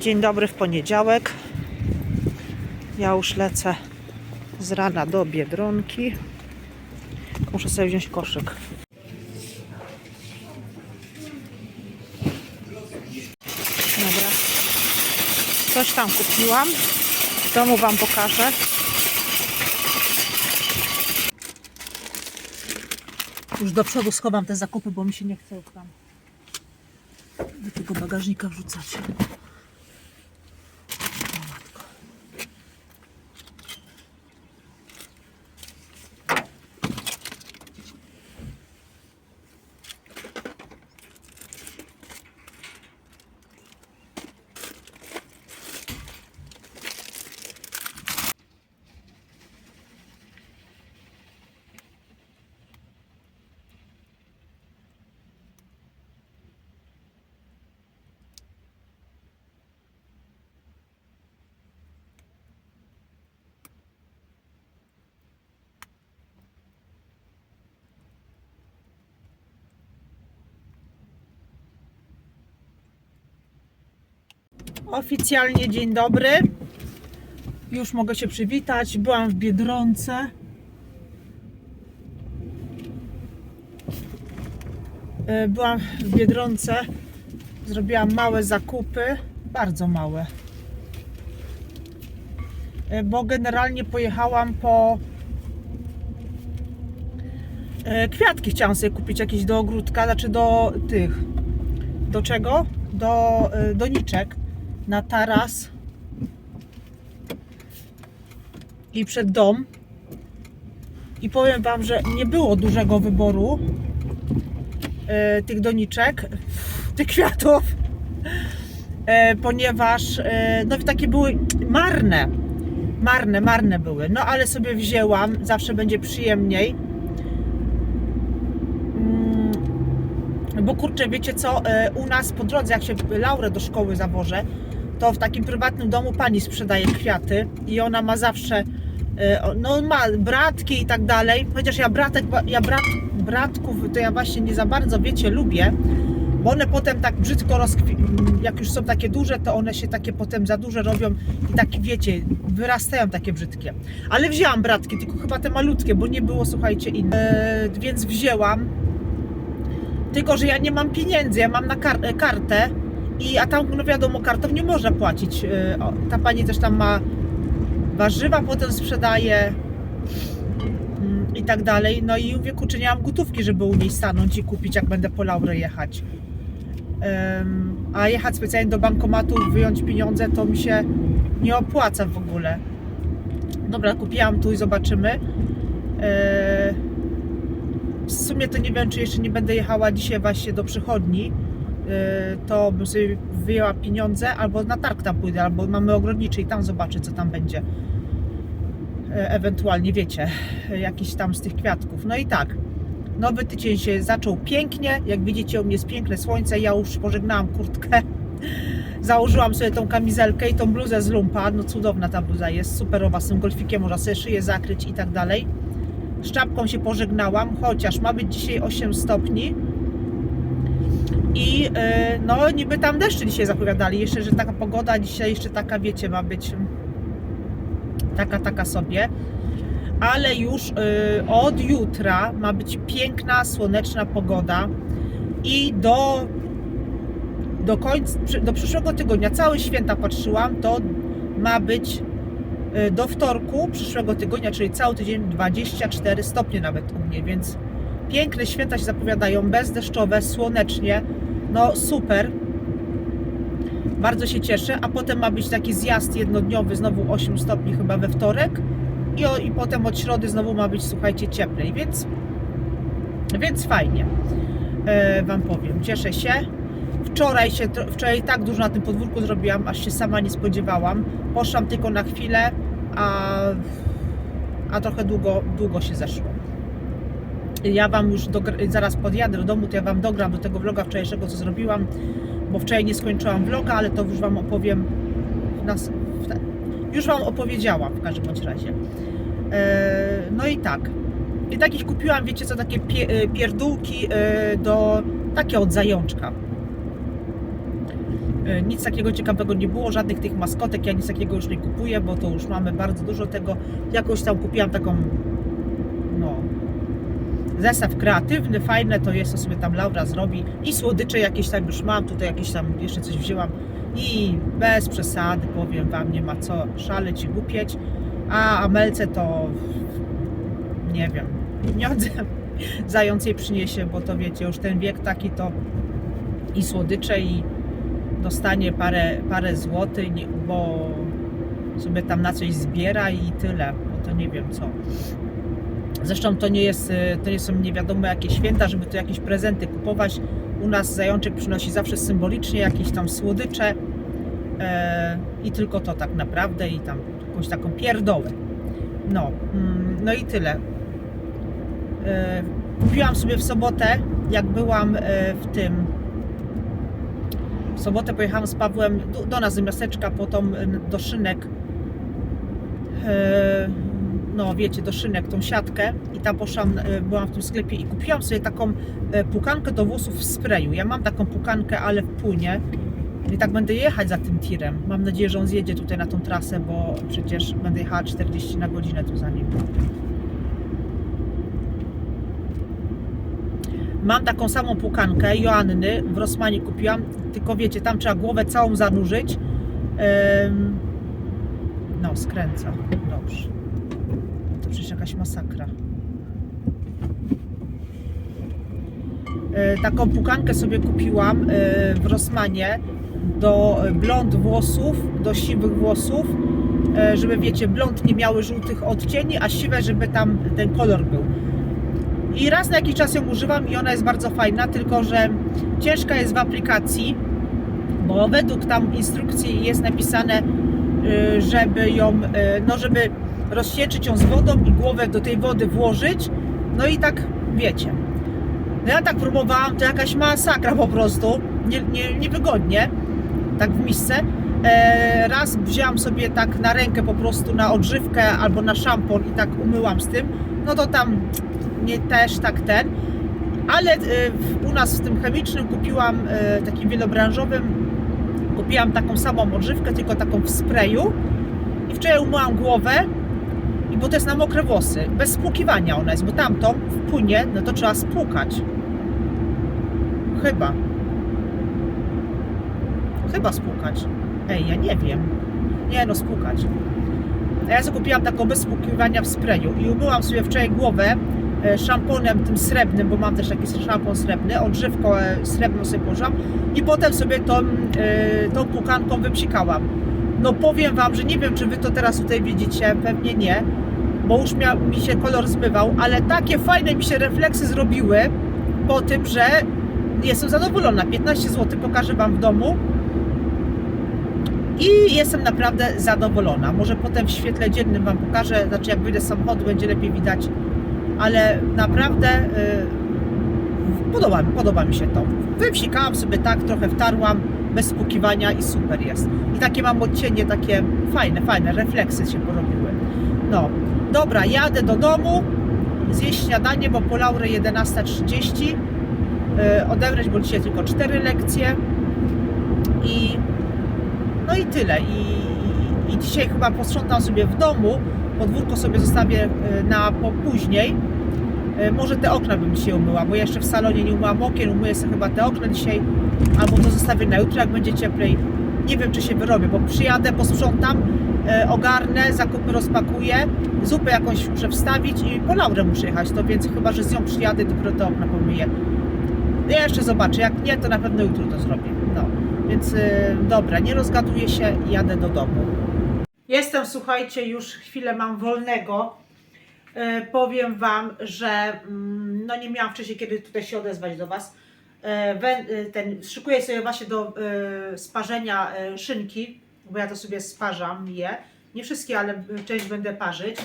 Dzień dobry w poniedziałek. Ja już lecę z rana do Biedronki. Muszę sobie wziąć koszyk. Dobra. Coś tam kupiłam. W domu Wam pokażę. Już do przodu schowam te zakupy, bo mi się nie chce tam do tego bagażnika wrzucać. Oficjalnie dzień dobry. Już mogę się przywitać. Byłam w Biedronce. E, Byłam w Biedronce. Zrobiłam małe zakupy. Bardzo małe. E, Bo generalnie pojechałam po e, kwiatki. Chciałam sobie kupić jakieś do ogródka, znaczy do tych. Do czego? Do doniczek na taras i przed dom. I powiem Wam, że nie było dużego wyboru e, tych doniczek, tych kwiatów, e, ponieważ e, no, takie były marne. Marne, marne były. No ale sobie wzięłam, zawsze będzie przyjemniej. Mm, Bo kurczę, wiecie co, e, u nas po drodze, jak się Laurę do szkoły zawożę, to w takim prywatnym domu pani sprzedaje kwiaty i ona ma zawsze, e, no ma bratki i tak dalej, chociaż ja bratek, ja brat, bratków to ja właśnie nie za bardzo, wiecie, lubię, bo one potem tak brzydko rozkwi... jak już są takie duże, to one się takie potem za duże robią i tak, wiecie, wyrastają takie brzydkie. Ale wzięłam bratki, tylko chyba te malutkie, bo nie było, słuchajcie, inne. E, więc wzięłam, tylko, że ja nie mam pieniędzy, ja mam na kar- kartę, i, a tam, no wiadomo, kartą nie można płacić. Yy, o, Ta pani też tam ma warzywa, potem sprzedaje mm, i tak dalej. No i mówię, kurczę, nie mam gotówki, żeby u niej stanąć i kupić, jak będę po Laurę jechać. Ym, a jechać specjalnie do bankomatu, wyjąć pieniądze, to mi się nie opłaca w ogóle. Dobra, kupiłam tu i zobaczymy. Yy, w sumie to nie wiem, czy jeszcze nie będę jechała dzisiaj właśnie do przychodni to bym sobie wyjęła pieniądze, albo na targ tam pójdę, albo mamy ogrodniczy i tam zobaczę, co tam będzie. E, Ewentualnie, wiecie, jakiś tam z tych kwiatków. No i tak, nowy tydzień się zaczął pięknie. Jak widzicie, u mnie jest piękne słońce. Ja już pożegnałam kurtkę. Założyłam sobie tą kamizelkę i tą bluzę z lumpa. No cudowna ta bluza jest, superowa, z tym golfikiem można sobie szyję zakryć i tak dalej. Z czapką się pożegnałam, chociaż ma być dzisiaj 8 stopni. I e, no niby tam deszcze dzisiaj zapowiadali, jeszcze, że taka pogoda dzisiaj jeszcze taka, wiecie, ma być taka, taka sobie. Ale już e, od jutra ma być piękna, słoneczna pogoda i do do końca, do przyszłego tygodnia, całe święta patrzyłam, to ma być e, do wtorku przyszłego tygodnia, czyli cały tydzień 24 stopnie nawet u mnie, więc piękne święta się zapowiadają, bezdeszczowe, słonecznie, no super. Bardzo się cieszę, a potem ma być taki zjazd jednodniowy, znowu 8 stopni chyba we wtorek i, o, i potem od środy znowu ma być, słuchajcie, cieplej, więc, więc fajnie. E, wam powiem, cieszę się. Wczoraj się, wczoraj tak dużo na tym podwórku zrobiłam, aż się sama nie spodziewałam. Poszłam tylko na chwilę, a, a trochę długo, długo się zeszło. Ja Wam już zaraz podjadę do domu, to ja Wam dogram do tego vloga wczorajszego, co zrobiłam, bo wczoraj nie skończyłam vloga, ale to już Wam opowiem. Nas, już Wam opowiedziałam w każdym bądź razie. E, no i tak. I takich kupiłam, wiecie co, takie pie, e, pierdółki e, do, takie od zajączka. Nic takiego ciekawego nie było, żadnych tych maskotek, ja nic takiego już nie kupuję, bo to już mamy bardzo dużo tego. Jakoś tam kupiłam taką, zestaw kreatywny, fajne to jest, to sobie tam Laura zrobi. I słodycze jakieś tam już mam, tutaj jakieś tam jeszcze coś wzięłam. I bez przesady, powiem Wam, nie ma co szaleć i głupieć. A Amelce to, nie wiem, pieniądze zając jej przyniesie, bo to wiecie, już ten wiek taki to i słodycze i dostanie parę, parę złotych, bo sobie tam na coś zbiera i tyle, bo to nie wiem co. Zresztą to nie jest, y, to nie są nie wiadomo jakie święta, żeby tu jakieś prezenty kupować. U nas zajączek przynosi zawsze symbolicznie jakieś tam słodycze e, i tylko to tak naprawdę i tam jakąś taką pierdołę. No, mm, no i tyle. E, kupiłam sobie w sobotę, jak byłam e, w tym w sobotę pojechałam z Pawłem do, do nas do miasteczka, potem do Szynek. E, no wiecie, do Szynek, tą siatkę i tam poszłam, e, byłam w tym sklepie i kupiłam sobie taką e, pukankę do włosów w sprayu. Ja mam taką pukankę, ale w płynie. I tak będę jechać za tym tirem. Mam nadzieję, że on zjedzie tutaj na tą trasę, bo przecież będę jechała 40 na godzinę tu za nim. Mam taką samą pukankę Joanny w Rosmanie kupiłam, tylko wiecie, tam trzeba głowę całą zanurzyć. No, skręca. Dobrze. Przecież jakaś masakra. E, Taką pukankę sobie kupiłam e, w Rosmanie do blond włosów, do siwych włosów, e, żeby wiecie, blond nie miały żółtych odcieni, a siwe, żeby tam ten kolor był. I raz na jakiś czas ją używam i ona jest bardzo fajna, tylko że ciężka jest w aplikacji, bo według tam instrukcji jest napisane, żeby ją, no żeby rozsieczyć ją z wodą i głowę do tej wody włożyć. No i tak wiecie. No ja tak próbowałam, to jakaś masakra po prostu, nie, nie, niewygodnie, tak w misce. E, raz wzięłam sobie tak na rękę po prostu na odżywkę albo na szampon i tak umyłam z tym, no to tam nie też tak ten, ale e, u nas w tym chemicznym kupiłam e, takim wielobranżowym, kupiłam taką samą odżywkę, tylko taką w sprayu. I wczoraj umyłam głowę i bo to jest na mokre włosy, bez spłukiwania ona jest, bo tamtą w płynie, no to trzeba spłukać. Chyba. Chyba spłukać. Ej, ja nie wiem. Nie no, spłukać. Ja sobie kupiłam taką bez spłukiwania w sprayu i umyłam sobie wczoraj głowę e, szamponem tym srebrnym, bo mam też taki szampon srebrny, odżywką e, srebrną sobie położyłam i potem sobie tą, e, tą pukanką wypsikałam. No powiem Wam, że nie wiem, czy Wy to teraz tutaj widzicie, pewnie nie, bo już mia, mi się kolor zbywał, ale takie fajne mi się refleksy zrobiły po tym, że jestem zadowolona. 15 zł pokażę Wam w domu i jestem naprawdę zadowolona. Może potem w świetle dziennym Wam pokażę, znaczy jak wyjdę z samochodu będzie lepiej widać, ale naprawdę yy, podoba, podoba mi się to. Wypsikałam sobie tak, trochę wtarłam, bez spłukiwania i super jest. I takie mam odcienie, takie fajne, fajne, refleksy się porobiły. No, dobra, jadę do domu, zjeść śniadanie, bo po Laurę 11.30 yy, odebrać, bo dzisiaj tylko 4 lekcje i no i tyle. I, I dzisiaj chyba posprzątam sobie w domu. Podwórko sobie zostawię y, na po później. Y, Może te okna bym dzisiaj umyła, bo ja jeszcze w salonie nie umyłam okien. Umyję sobie chyba te okna dzisiaj. Albo to zostawię na jutro, jak będzie cieplej. Nie wiem, czy się wyrobię, bo przyjadę, posprzątam, y, ogarnę, zakupy rozpakuję, zupę jakąś muszę wstawić i po Laurę muszę jechać. To więc chyba, że z nią przyjadę, dopiero te okna pomyję. Ja jeszcze zobaczę, jak nie, to na pewno jutro to zrobię. No, więc y, dobra, nie rozgaduję się, jadę do domu. Jestem, słuchajcie, już chwilę mam wolnego. E, powiem Wam, że mm, no nie miałam wcześniej kiedy tutaj się odezwać do Was. E, e, ten, szykuję sobie właśnie do e, sparzenia szynki, bo ja to sobie sparzam je. Nie wszystkie, ale część będę parzyć.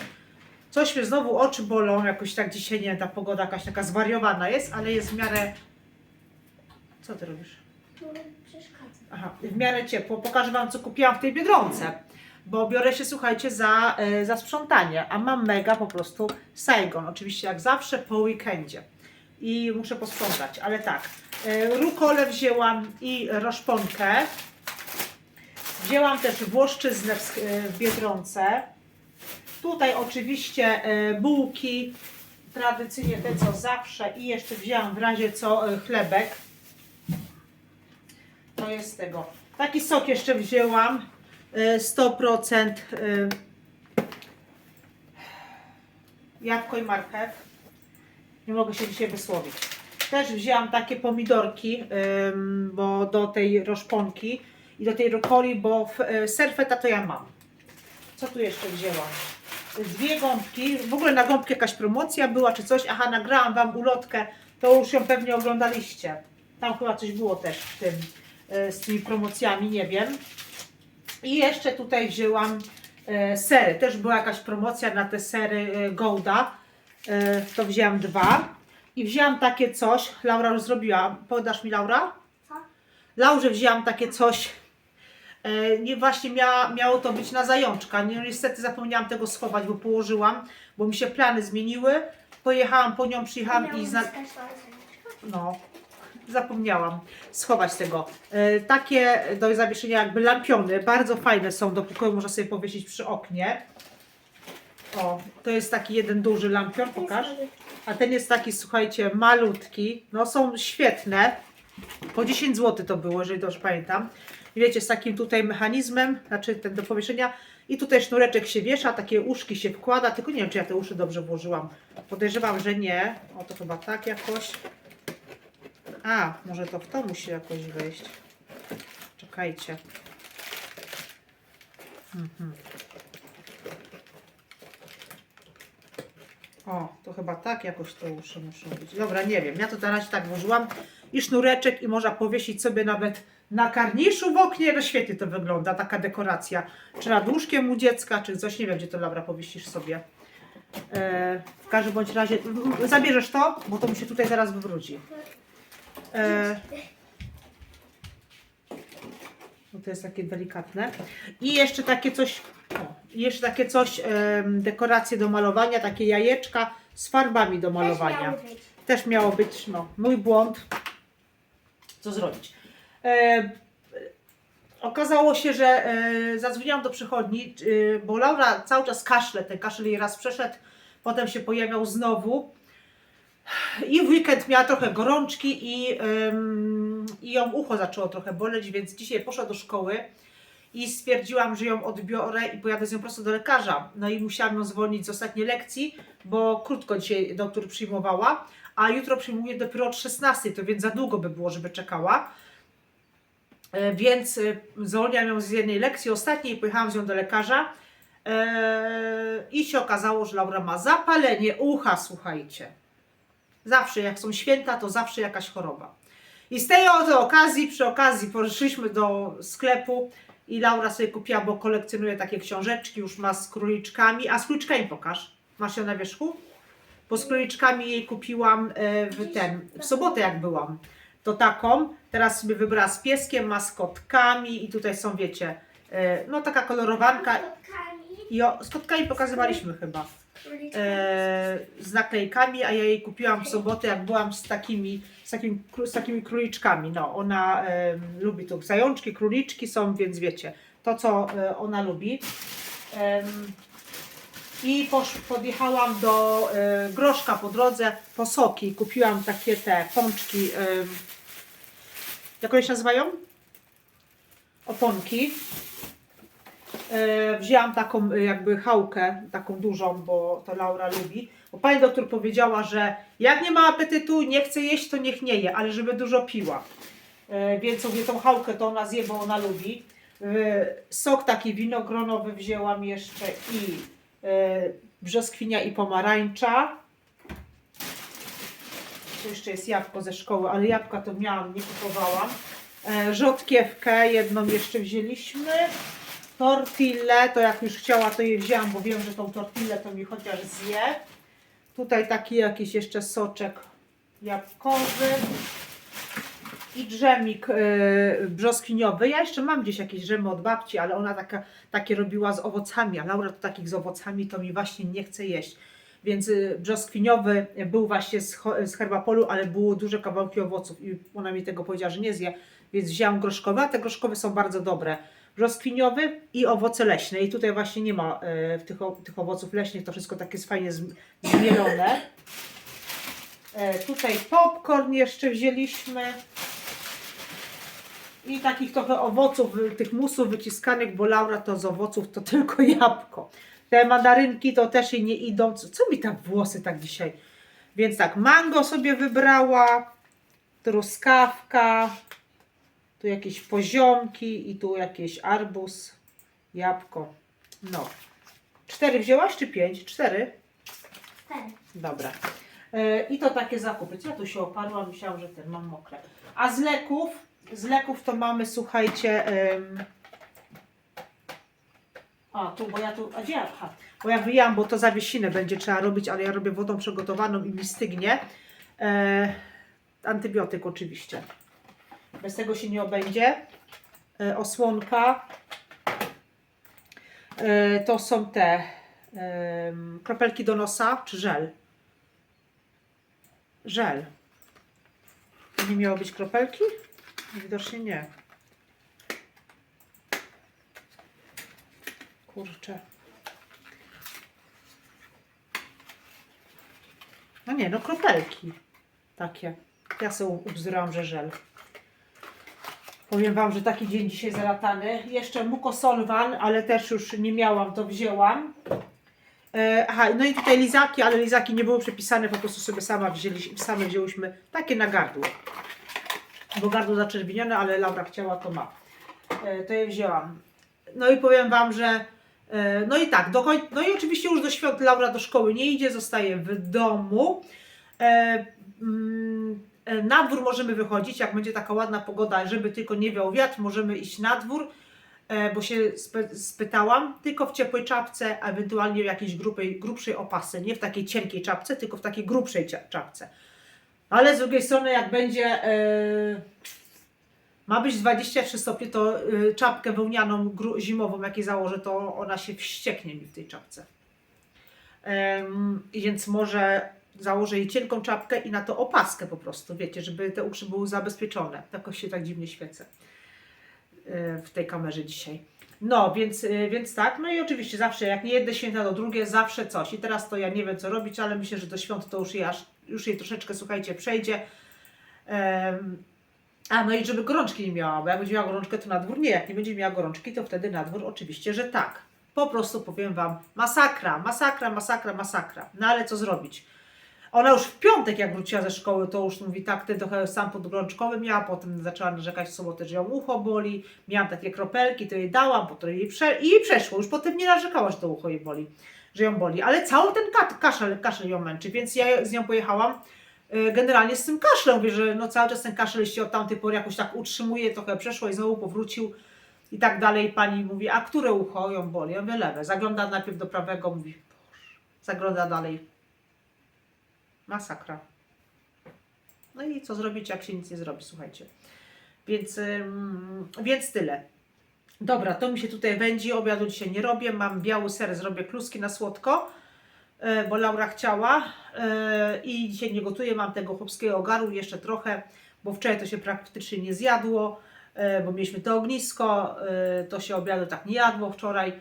Coś mnie znowu oczy bolą, jakoś tak dzisiaj nie, ta pogoda jakaś taka zwariowana jest, ale jest w miarę. Co ty robisz? Przeszkadza. Aha, w miarę ciepło. Pokażę Wam, co kupiłam w tej Biedronce. Bo biorę się, słuchajcie, za, za sprzątanie. A mam mega po prostu Saigon. Oczywiście jak zawsze po weekendzie. I muszę posprzątać, ale tak. E, rukolę wzięłam i roszponkę. Wzięłam też włoszczyznę w, e, Biedronce. Tutaj oczywiście e, bułki, tradycyjnie te co zawsze i jeszcze wzięłam w razie co chlebek. To jest tego. Taki sok jeszcze wzięłam. e, 100% e, jabłko i marchew. Nie mogę się dzisiaj wysłowić. Też wzięłam takie pomidorki, ym, bo do tej roszponki i do tej rukoli, bo w, y, serfeta to ja mam. Co tu jeszcze wzięłam? Dwie gąbki. W ogóle na gąbkę jakaś promocja była czy coś. Aha, nagrałam Wam ulotkę. To już ją pewnie oglądaliście. Tam chyba coś było też w tym, y, z tymi promocjami, nie wiem. I jeszcze tutaj wzięłam e, sery. Też była jakaś promocja na te sery e, Golda. E, to wzięłam dwa. I wzięłam takie coś. Laura już zrobiła. Podasz mi Laura? Co? Laurze wzięłam takie coś. E, nie, właśnie miała, miało to być na zajączka. Nie, niestety zapomniałam tego schować, bo położyłam, bo mi się plany zmieniły. Pojechałam po nią, przyjechałam i zna... No, zapomniałam schować tego. E, takie do zawieszenia jakby lampiony, bardzo fajne są, do pokoju można sobie powiesić przy oknie. O, to jest taki jeden duży lampion, pokaż. A ten jest taki, słuchajcie, malutki. No są świetne. Po 10 zł to było, jeżeli dobrze pamiętam. I wiecie, z takim tutaj mechanizmem, znaczy ten do powieszenia. I tutaj sznureczek się wiesza, takie uszki się wkłada, tylko nie wiem, czy ja te uszy dobrze włożyłam. Podejrzewam, że nie. O, to chyba tak jakoś. A, może to w to musi jakoś wejść. Czekajcie. Mhm. O, to chyba tak jakoś te uszy muszą być. Dobra, nie wiem. Ja to razie tak włożyłam. I sznureczek i można powiesić sobie nawet na karniszu w oknie. No świetnie to wygląda, taka dekoracja. Czy nad łóżkiem u dziecka, czy coś. Nie wiem, gdzie to Laura powiesisz sobie. E, w każdym bądź razie zabierzesz to, bo to mi się tutaj zaraz wywróci. E, to jest takie delikatne. I jeszcze takie coś, jeszcze takie coś, em, dekoracje do malowania, takie jajeczka z farbami do malowania. Też miało być, no, mój błąd. Co zrobić? E, okazało się, że e, zadzwoniłam do przychodni, e, bo Laura cały czas kaszle, ten kaszel jej raz przeszedł, potem się pojawiał znowu. I w weekend miała trochę gorączki i, ym, i ją ucho zaczęło trochę boleć, więc dzisiaj poszła do szkoły i stwierdziłam, że ją odbiorę i pojadę z nią prosto do lekarza. No i musiałam ją zwolnić z ostatniej lekcji, bo krótko dzisiaj doktor przyjmowała, a jutro przyjmuje dopiero od 16, to więc za długo by było, żeby czekała. E, Więc e, zwolniłam ją z jednej lekcji ostatniej pojechałam z nią do lekarza. E, I się okazało, że Laura ma zapalenie ucha, słuchajcie. Zawsze, jak są święta, to zawsze jakaś choroba. I z tej oto okazji, przy okazji, poszliśmy do sklepu i Laura sobie kupiła, bo kolekcjonuje takie książeczki, już ma z króliczkami. A z króliczkami pokaż. Masz ją na wierzchu? Bo z króliczkami jej kupiłam e, w ten, w sobotę jak byłam. To taką. Teraz sobie wybrała z pieskiem, ma z kotkami i tutaj są, wiecie, e, no taka kolorowanka. I o, z kotkami pokazywaliśmy chyba e, z naklejkami, a ja jej kupiłam w sobotę, jak byłam z takimi, z takimi, kró- z takimi króliczkami. No, ona e, lubi to. Zajączki, króliczki są, więc wiecie, to co e, ona lubi. Em, I posz, podjechałam do e, Groszka po drodze, po soki. Kupiłam takie te pączki, em, jak one się nazywają? Oponki. E, wzięłam taką e, jakby chałkę, taką dużą, bo to Laura lubi. Bo pani doktor powiedziała, że jak nie ma apetytu, nie chce jeść, to niech nie je, ale żeby dużo piła. E, więc sobie tą chałkę to ona zje, bo ona lubi. Sok taki winogronowy wzięłam jeszcze i brzoskwinia i pomarańcza. Tu jeszcze jest jabłko ze szkoły, ale jabłka to miałam, nie kupowałam. Rzodkiewkę jedną jeszcze wzięliśmy. Tortillę, to jak już chciała, to jej wzięłam, bo wiem, że tą tortillę to mi chociaż zje. Tutaj taki jakiś jeszcze soczek jabłkowy. I drzemik yy, brzoskwiniowy. Ja jeszcze mam gdzieś jakieś drzemy od babci, ale ona taka, takie robiła z owocami, a Laura to takich z owocami to mi właśnie nie chce jeść. Więc y, brzoskwiniowy był właśnie z herbapolu, ale było duże kawałki owoców i ona mi tego powiedziała, że nie zje, więc wzięłam groszkowe, a te groszkowe są bardzo dobre, brzoskwiniowy i owoce leśne. I tutaj właśnie nie ma w tych, tych owoców leśnych, to wszystko takie jest fajnie zm- zmielone. E, tutaj popcorn jeszcze wzięliśmy. I takich trochę owoców, y, tych musów wyciskanych, bo Laura to z owoców to tylko jabłko. Te mandarynki to też jej nie idą. Co, co mi tak włosy tak dzisiaj? Więc tak, mango sobie wybrała, truskawka, tu jakieś poziomki i tu jakieś arbuz, jabłko. No. Cztery wzięłaś czy pięć? Cztery? Cztery. Dobra. E, I to takie zakupy. Co ja tu się oparłam? Myślałam, że ten mam mokre. A z leków? Z leków to mamy, słuchajcie. em, a, tu, bo ja tu. A gdzie? Aha, bo ja wyjęłam, bo to zawiesinę będzie trzeba robić, ale ja robię wodą przygotowaną i mi stygnie. E, antybiotyk oczywiście. Bez tego się nie obędzie. E, osłonka. E, to są te kropelki do nosa, czy żel? Żel. Nie miało być kropelki? Widocznie nie. Kurczę. No nie, no kropelki. Takie. Ja sobie ubzdurałam, że żel. Powiem Wam, że taki dzień dzisiaj zalatany. Jeszcze mukosolwan, ale też już nie miałam, to wzięłam. E, aha, no i tutaj lizaki, ale lizaki nie były przepisane, po prostu sobie sama wzięli, same wzięłyśmy takie na gardło. Bo gardło zaczerwienione, ale Laura chciała, to ma. E, to je wzięłam. No i powiem Wam, że e, no i tak, do koń... no i oczywiście już do świąt Laura do szkoły nie idzie, zostaje w domu. E, mm, na dwór możemy wychodzić, jak będzie taka ładna pogoda, żeby tylko nie wiał wiatr, możemy iść na dwór, e, bo się spytałam, tylko w ciepłej czapce, ewentualnie w jakiejś grubej, grubszej opasce, nie w takiej cienkiej czapce, tylko w takiej grubszej czapce. Ale z drugiej strony, jak będzie e, ma być 23 stopnie, to e, czapkę wełnianą zimową, jakiej założę, to ona się wścieknie mi w tej czapce. Więc może założę jej cienką czapkę i na to opaskę po prostu, wiecie, żeby te uszy były zabezpieczone. Jakoś się tak dziwnie świecę e, w tej kamerze dzisiaj. No, więc, e, więc tak, no i oczywiście zawsze, jak nie jedne święta, to drugie, zawsze coś. I teraz to ja nie wiem, co robić, ale myślę, że do świąt to już jej, aż, już jej troszeczkę, słuchajcie, przejdzie. Em, a, no i żeby gorączki nie miała, bo jak będzie miała gorączkę, to na dwór nie. Jak nie będzie miała gorączki, to wtedy na dwór oczywiście, że tak. Po prostu powiem Wam, masakra, masakra, masakra, masakra. No ale co zrobić? Ona już w piątek, jak wróciła ze szkoły, to już mówi tak, ty trochę sam podgorączkowy miała, potem zaczęła narzekać w sobotę, że ją ucho boli, miałam takie kropelki, to jej dałam, potem jej prze... i jej przeszło, już potem nie narzekała, że to ucho jej boli, że ją boli, ale cały ten ka- kaszel, kaszel ją męczy, więc ja z nią pojechałam e, generalnie z tym kaszlem, mówię, że no cały czas ten kaszel się od tamtej pory jakoś tak utrzymuje, trochę przeszło i znowu powrócił i tak dalej. Pani mówi, a które ucho ją boli? Ja mówię, lewe. Zagląda najpierw do prawego, mówi, Boże. Zagląda dalej. Masakra. No i co zrobić, jak się nic nie zrobi, słuchajcie. Więc, więc tyle. Dobra, to mi się tutaj wędzi, obiadu dzisiaj nie robię, mam biały ser, zrobię kluski na słodko, e, bo Laura chciała e, i dzisiaj nie gotuję, mam tego chłopskiego ogaru jeszcze trochę, bo wczoraj to się praktycznie nie zjadło, e, bo mieliśmy to ognisko, to się obiadu tak nie jadło wczoraj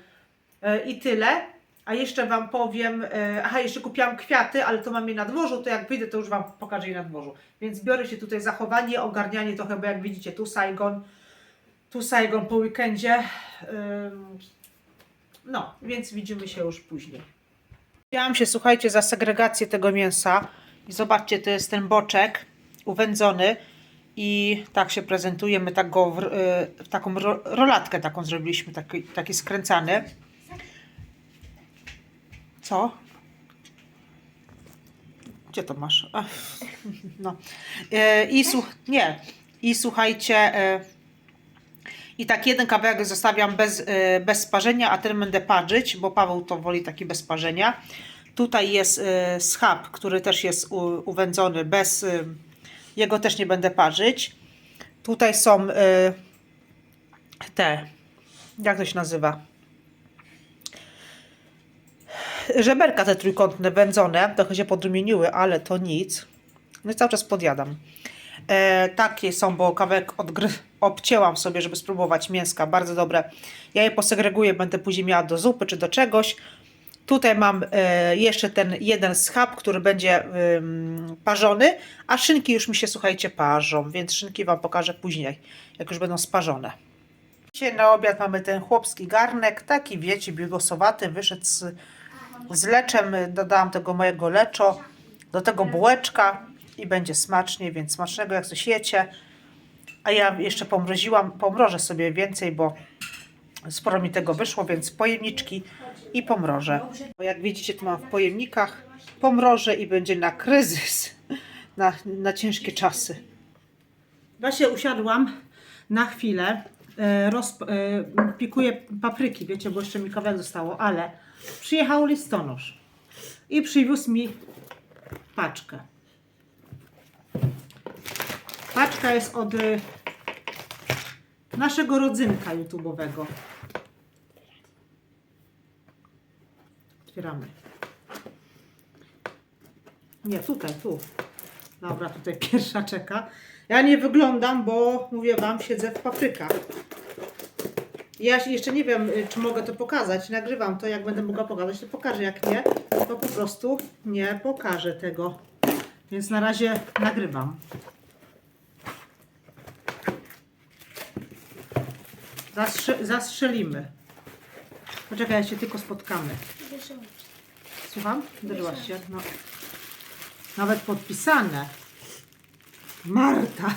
i tyle. A jeszcze Wam powiem, e, aha, jeszcze kupiłam kwiaty, ale to mam je na dworzu, to jak wyjdę, to już Wam pokażę je na dworzu. Więc biorę się tutaj zachowanie, ogarnianie trochę, bo jak widzicie, tu Saigon, tu Saigon po weekendzie. No, więc widzimy się już później. Wzięłam się, słuchajcie, za segregację tego mięsa i zobaczcie, to jest ten boczek uwędzony i tak się prezentuje. My tak go w, y, w taką ro, rolatkę taką zrobiliśmy, taki, taki skręcany. Co? Gdzie to masz? No. E, I słuch... Nie. I słuchajcie... E, I tak jeden kawałek zostawiam bez, e, bez sparzenia, a ten będę parzyć, bo Paweł to woli taki bez sparzenia. Tutaj jest schab, który też jest uwędzony bez... Jego też nie będę parzyć. Tutaj są te... Jak to się nazywa? Żeberka te trójkątne, wędzone, trochę się podrumieniły, ale to nic. No i cały czas podjadam. E, takie są, bo kawałek odgry... obcięłam sobie, żeby spróbować mięska. Bardzo dobre. Ja je posegreguję, będę później miała do zupy czy do czegoś. Tutaj mam e, jeszcze ten jeden schab, który będzie parzony, a szynki już mi się, słuchajcie, parzą, więc szynki Wam pokażę później, jak już będą sparzone. Dzisiaj na obiad mamy ten chłopski garnek, taki wiecie, biegosowaty, wyszedł z, z leczem, dodałam tego mojego leczo, do tego bułeczka i będzie smacznie, więc smacznego jak coś jecie. A ja jeszcze pomroziłam, pomrożę sobie więcej, bo sporo mi tego wyszło, więc pojemniczki i pomrożę. Jak widzicie, tu mam w pojemnikach, pomrożę i będzie na kryzys, na, na ciężkie czasy. Się usiadłam na chwilę, e, roz, e, pikuję papryki, wiecie, bo jeszcze mi kawałek zostało, ale przyjechał listonosz i przywiózł mi paczkę. Paczka jest od e, naszego rodzynka YouTube'owego. Otwieramy. Nie, tutaj, tu. Dobra, tutaj pierwsza czeka. Ja nie wyglądam, bo mówię Wam, siedzę w paprykach. Ja jeszcze nie wiem, y, czy mogę to pokazać. Nagrywam to, jak będę mogła pokazać, to pokażę. Jak nie, to po prostu nie pokażę tego. Więc na razie nagrywam. Zastrze- zastrzelimy. Poczekaj, ja się tylko spotkamy. Słucham? Uderzyłaś się? No. Nawet podpisane. Marta.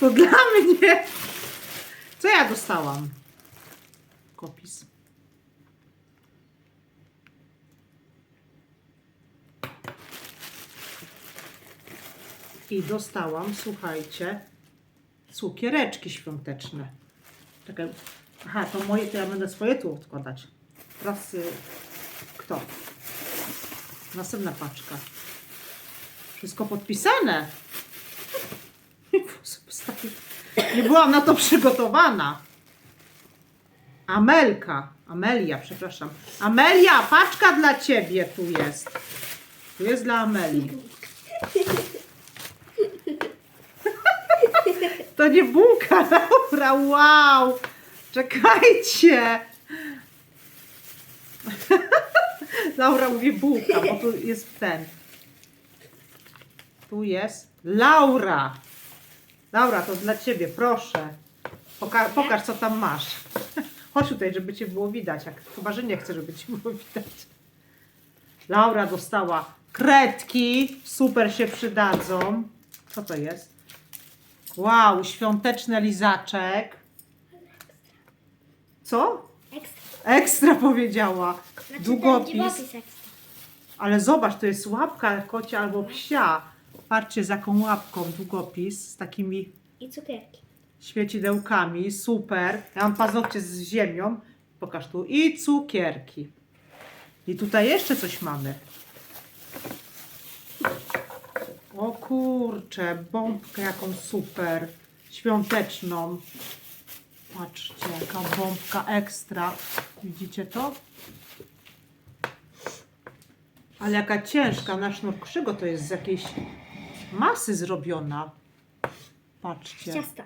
To dla mnie. Co ja dostałam? Kopis. I dostałam, słuchajcie, cukiereczki świąteczne. Czekaj. Aha, to moje, to ja będę swoje tu odkładać. Teraz y, kto? Następna paczka. Wszystko podpisane. Nie byłam na to przygotowana. Amelka. Amelia, przepraszam. Amelia, paczka dla ciebie tu jest. Tu jest dla Ameli. To nie bułka, Laura, wow. Czekajcie. Laura mówi bułka, bo tu jest ten. Tu jest Laura. Laura, to dla ciebie, proszę. Poka pokaż, co tam masz. Chodź tutaj, żeby cię było widać. Jak, chyba, że nie chcę, żeby cię było widać. Laura dostała kredki. Super się przydadzą. Co to jest? Wow, świąteczny lizaczek. Co? Ekstra. Ekstra powiedziała. Znaczy Długopis. ekstra. Ale zobacz, to jest łapka kocia albo psia. Patrzcie, z jaką łapką długopis, z takimi I cukierki. Świecidełkami. Super. Ja mam paznokcie z ziemią. Pokaż tu. I cukierki. I tutaj jeszcze coś mamy. O kurczę, bombkę jaką super. Świąteczną. Patrzcie, jaka bombka ekstra. Widzicie to? Ale jaka ciężka, na sznur krzygo to jest z jakiejś masy zrobiona. Patrzcie. Ciasta.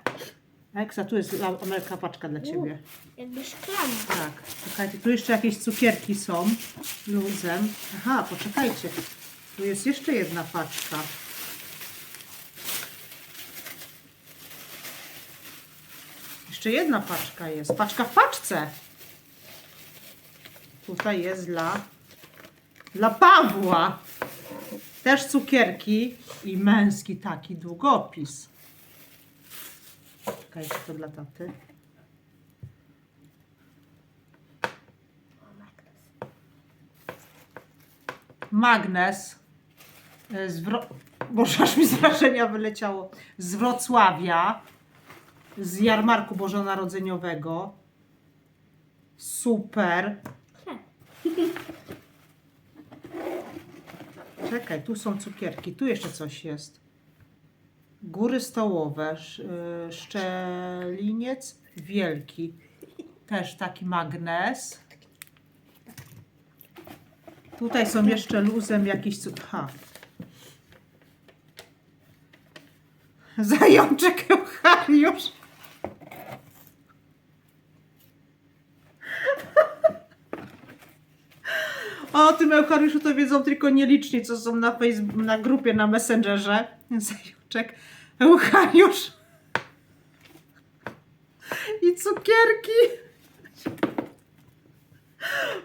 Eksa, tu jest la- Amelka paczka dla Ciebie. Jakby szklana. Tak, czekajcie, tu jeszcze jakieś cukierki są luzem. Aha, poczekajcie. Tu jest jeszcze jedna paczka. Jeszcze jedna paczka jest. Paczka w paczce. Tutaj jest dla, dla Pawła. Też cukierki i męski taki długopis. Czekajcie, to dla taty. Magnes e, z Wro... Boże, aż mi z wrażenia wyleciało. Z Wrocławia, z jarmarku bożonarodzeniowego. Super. Czekaj, tu są cukierki, tu jeszcze coś jest. Góry stołowe, y, szczeliniec wielki. Też taki magnes. Tutaj są jeszcze luzem jakieś cuk... Ha. Zajączek Euchariusz. O tym Euchariuszu to wiedzą tylko nieliczni, co są na, Facebook, na grupie, na Messengerze. Zajączek Euchariusz. I cukierki.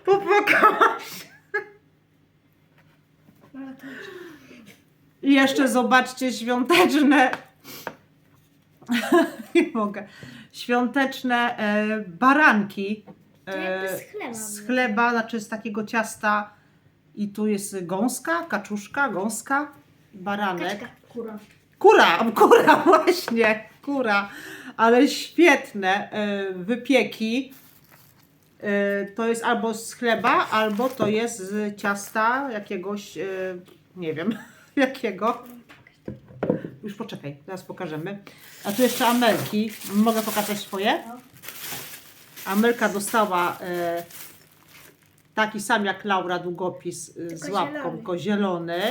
Popłakałaś. I jeszcze zobaczcie świąteczne. Nie mogę. Świąteczne e, baranki. To jakby z chleba z chleba, znaczy z takiego ciasta. I tu jest gąska, kaczuszka, gąska, baranek. Kaczka, kura. Kura, kura właśnie, kura. Ale świetne e, wypieki. E, To jest albo z chleba, albo to jest z ciasta jakiegoś, e, nie wiem, jakiego. Już poczekaj, teraz pokażemy. A tu jeszcze Amelki. Mogę pokazać swoje? Amelka dostała taki sam jak Laura długopis z Tylko łapką, zielony. tylko zielony.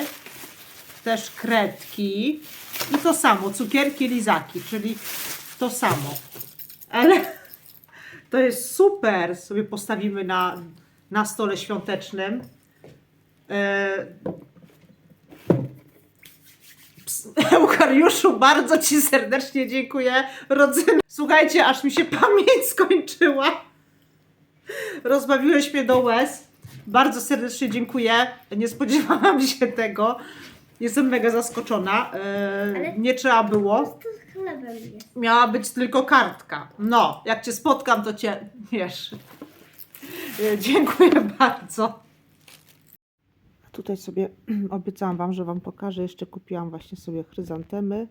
Też kredki. I to samo, cukierki, lizaki, czyli to samo. Ale to jest super. Sobie postawimy na, na stole świątecznym. E, Eukariuszu, bardzo Ci serdecznie dziękuję. Rodzyny. Słuchajcie, aż mi się pamięć skończyła. Rozbawiłeś mnie do łez. Bardzo serdecznie dziękuję. Nie spodziewałam się tego. Jestem mega zaskoczona. E, Ale- Nie trzeba było. To z chlebem jest. Miała być tylko kartka. No, jak cię spotkam, to cię wiesz. E, Dziękuję bardzo. Tutaj sobie obiecałam Wam, że Wam pokażę. Jeszcze kupiłam właśnie sobie chryzantemy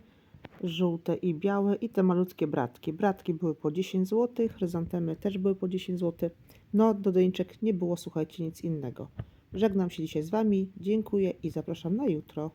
żółte i białe i te malutkie bratki. Bratki były po 10 zł, chryzantemy też były po 10 zł. No, do doniczek nie było, słuchajcie, nic innego. Żegnam się dzisiaj z Wami, dziękuję i zapraszam na jutro.